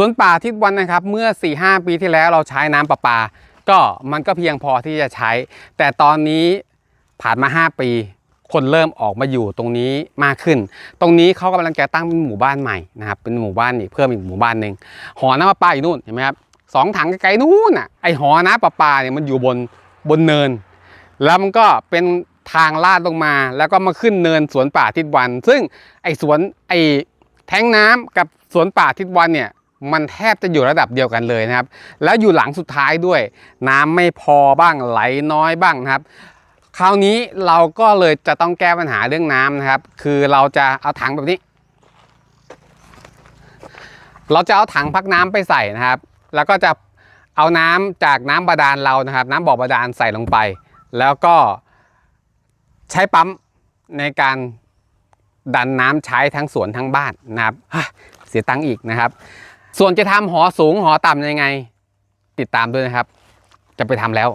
สวนป่าทิศวันนะครับ เมื่อ 4-5 ปีที่แล้วเราใช้น้ำประปา ก็มันก็เพียงพอที่จะใช้ แต่ตอนนี้ผ่านมา 5 ปี คนเริ่มออกมาอยู่ตรงนี้มากขึ้น ตรงนี้เขากำลังจะตั้งเป็นหมู่บ้านใหม่นะครับเป็นหมู่บ้านอีกเพิ่มอีกหมู่บ้านหนึ่งหอน้ำประปาอยู่นู่นเห็นไหมครับสองถังไกลๆนู่นอะไอหอน้ำประปาเนี่ยมันอยู่บนบนเนิน แล้วมันก็เป็นทางลาดลงมา แล้วก็มาขึ้นเนินสวนป่าทิศวัน ซึ่งไอสวนไอแท้งน้ำกับสวนป่าทิศวันเนี่ย มันแทบจะอยู่ระดับเดียวกันเลยนะครับ แล้วอยู่หลังสุดท้ายด้วย น้ำไม่พอบ้างไหลน้อยบ้างนะครับ คราวนี้เราก็เลยจะต้องแก้ปัญหาเรื่องน้ำนะครับ คือเราจะเอาถังแบบนี้ เราจะเอาถังพักน้ำไปใส่นะครับ แล้วก็จะเอาน้ำจากน้ำบาดาลเรานะครับ น้ำบ่อบาดาลใส่ลงไป แล้วก็ใช้ปั๊มในการดันน้ำใช้ทั้งสวนทั้งบ้านนะครับเสียตังค์อีกนะครับ ส่วนจะทำหอสูงหอต่ำยังไง ติดตามด้วยนะครับ จะไปทำแล้ว